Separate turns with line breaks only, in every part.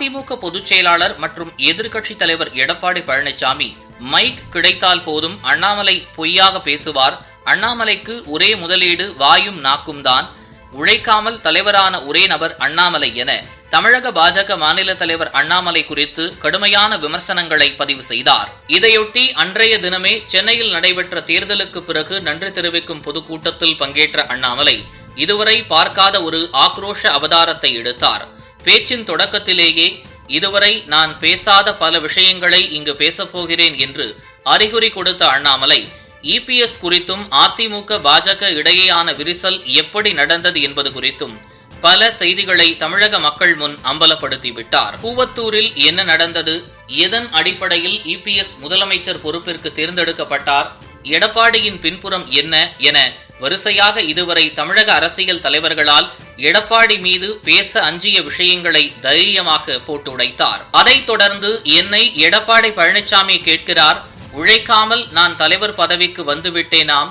அதிமுக பொதுச் செயலாளர் மற்றும் எதிர்க்கட்சித் தலைவர் எடப்பாடி பழனிசாமி மைக் கிடைத்தால் போதும் அண்ணாமலை பொய்யாக பேசுவார் அண்ணாமலைக்கு ஒரே முதலீடு வாயும் நாக்கும் தான் உழைக்காமல் தலைவரான ஒரே நபர் அண்ணாமலை என தமிழக பாஜக மாநில தலைவர் அண்ணாமலை குறித்து கடுமையான விமர்சனங்களை பதிவு செய்தார். இதையொட்டி அன்றைய தினமே சென்னையில் நடைபெற்ற தேர்தலுக்கு பிறகு நன்றி தெரிவிக்கும் பொதுக்கூட்டத்தில் பங்கேற்ற அண்ணாமலை இதுவரை பார்க்காத ஒரு ஆக்ரோஷ அவதாரத்தை எடுத்தார். பேச்சின் தொடக்கத்திலேயே இதுவரை நான் பேசாத பல விஷயங்களை இங்கு பேசப்போகிறேன் என்று அறிகுறி கொடுத்த அண்ணாமலை இபிஎஸ் குறித்தும் அதிமுக பாஜக இடையேயான விரிசல் எப்படி நடந்தது என்பது குறித்தும் பல செய்திகளை தமிழக மக்கள் முன் அம்பலப்படுத்தி விட்டார். கூவத்தூரில் என்ன நடந்தது? எதன் அடிப்படையில் இபிஎஸ் முதலமைச்சர் பொறுப்பிற்கு தேர்ந்தெடுக்கப்பட்டார்? எடப்பாடியின் பின்புறம் என்ன? என வரிசையாக இதுவரை தமிழக அரசியல் தலைவர்களால் எடப்பாடி மீது பேச அஞ்சிய விஷயங்களை தைரியமாக போட்டு உடைத்தார். அதைத் தொடர்ந்து என்னை எடப்பாடி பழனிசாமி கேட்கிறார் உழைக்காமல் நான் தலைவர் பதவிக்கு வந்துவிட்டேனாம்.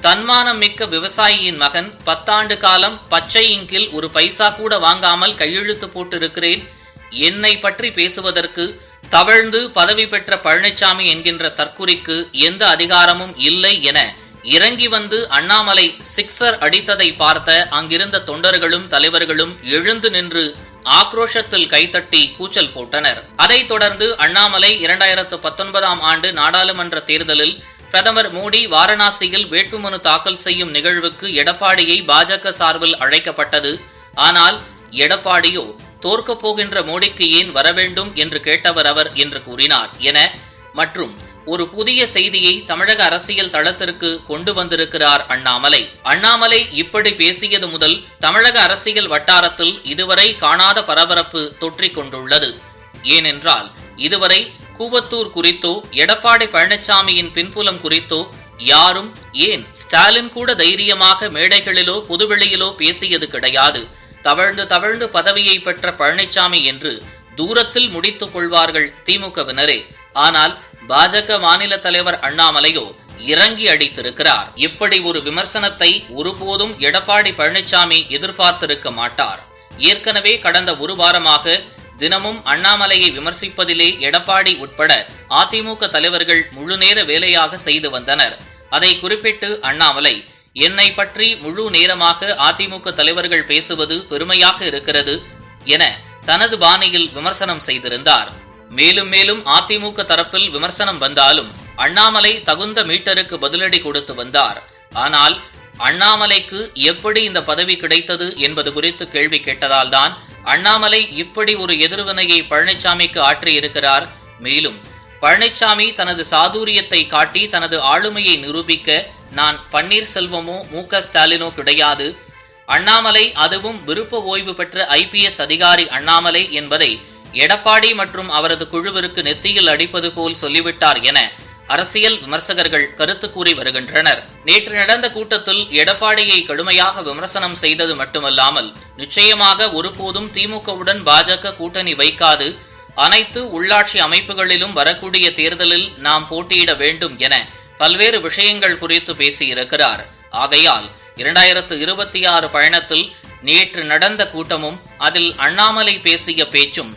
தன்மானம் மிக்க விவசாயியின் மகன் பத்தாண்டு காலம் பச்சை இங்கில் ஒரு பைசா கூட வாங்காமல் கையெழுத்து போட்டிருக்கிறேன். என்னை பற்றி பேசுவதற்கு தவழ்ந்து பதவி பெற்ற பழனிசாமி என்கின்ற தற்குறிக்கு எந்த அதிகாரமும் இல்லை என இறங்கி வந்து அண்ணாமலை சிக்ஸர் அடித்ததை பார்த்த அங்கிருந்த தொண்டர்களும் தலைவர்களும் எழுந்து நின்று ஆக்ரோஷத்தில் கைத்தட்டி கூச்சல் போட்டனர். அதைத் தொடர்ந்து அண்ணாமலை இரண்டாயிரத்து பத்தொன்பதாம் ஆண்டு நாடாளுமன்ற தேர்தலில் பிரதமர் மோடி வாரணாசியில் வேட்புமனு தாக்கல் செய்யும் நிகழ்வுக்கு எடப்பாடியை பாஜக சார்பில் அழைக்கப்பட்டது. ஆனால் எடப்பாடியோ தோற்கப் போகின்ற மோடிக்கு ஏன் வரவேண்டும் என்று கேட்டவர் அவர் என்று கூறினார். என மற்றும் ஒரு புதிய செய்தியை தமிழக அரசியல் தளத்திற்கு கொண்டு வந்திருக்கிறார் அண்ணாமலை. அண்ணாமலை இப்படி பேசியது முதல் தமிழக அரசியல் வட்டாரத்தில் இதுவரை காணாத பரபரப்பு தொற்றிக் கொண்டுள்ளது. ஏனென்றால் இதுவரை கூவத்தூர் குறித்தோ எடப்பாடி பழனிசாமியின் பின்புலம் குறித்தோ யாரும் ஏன் ஸ்டாலின் கூட தைரியமாக மேடைகளிலோ பொதுவெளியிலோ பேசியது கிடையாது. தவழ்ந்து தவழ்ந்து பதவியை பெற்ற பழனிசாமி என்று தூரத்தில் முடித்துக் கொள்வார்கள் திமுகவினரே ஆனால் பாஜக மாநில தலைவர் அண்ணாமலையோ இறங்கி அடித்திருக்கிறார். இப்படி ஒரு விமர்சனத்தை ஒருபோதும் எடப்பாடி பழனிசாமி எதிர்பார்த்திருக்க மாட்டார். ஏற்கனவே கடந்த ஒரு வாரமாக தினமும் அண்ணாமலையை விமர்சிப்பதிலே எடப்பாடி உட்பட அதிமுக தலைவர்கள் முழுநேர வேலையாக செய்து வந்தனர். அதை குறிப்பிட்டு அண்ணாமலை என்னை பற்றி முழு நேரமாக அதிமுக தலைவர்கள் பேசுவது பெருமையாக இருக்கிறது என தனது பாணியில் விமர்சனம் செய்திருந்தார். மேலும் மேலும் அதிமுக தரப்பில் விமர்சனம் வந்தாலும் அண்ணாமலை தகுந்த மீட்டருக்கு பதிலடி கொடுத்து வந்தார். ஆனால் அண்ணாமலைக்கு எப்படி இந்த பதவி கிடைத்தது என்பது குறித்து கேள்வி கேட்டதால்தான் அண்ணாமலை இப்படி ஒரு எதிர்வினையை பழனிசாமிக்கு ஆற்றியிருக்கிறார். மேலும் பழனிசாமி தனது சாதுரியத்தை காட்டி தனது ஆளுமையை நிரூபிக்க நான் பன்னீர்செல்வமோ மு க ஸ்டாலினோ கிடையாது. அண்ணாமலை அதுவும் விருப்ப ஓய்வு பெற்ற ஐபிஎஸ் அதிகாரி அண்ணாமலை என்பதை எடப்பாடி மற்றும் அவரது குழுவிற்கு நெத்தியில் அடிப்பது போல் சொல்லிவிட்டார் என அரசியல் விமர்சகர்கள் கருத்து கூறி வருகின்றனர். நேற்று நடந்த கூட்டத்தில் எடப்பாடியை கடுமையாக விமர்சனம் செய்தது மட்டுமல்லாமல் நிச்சயமாக ஒருபோதும் திமுகவுடன் பாஜக கூட்டணி வைக்காது அனைத்து உள்ளாட்சி அமைப்புகளிலும் வரக்கூடிய தேர்தலில் நாம் போட்டியிட வேண்டும் என பல்வேறு விஷயங்கள் குறித்து பேசியிருக்கிறார். ஆகையால் இரண்டாயிரத்து இருபத்தி ஆறு பயணத்தில் நேற்று நடந்த கூட்டமும் அதில் அண்ணாமலை பேசிய பேச்சும்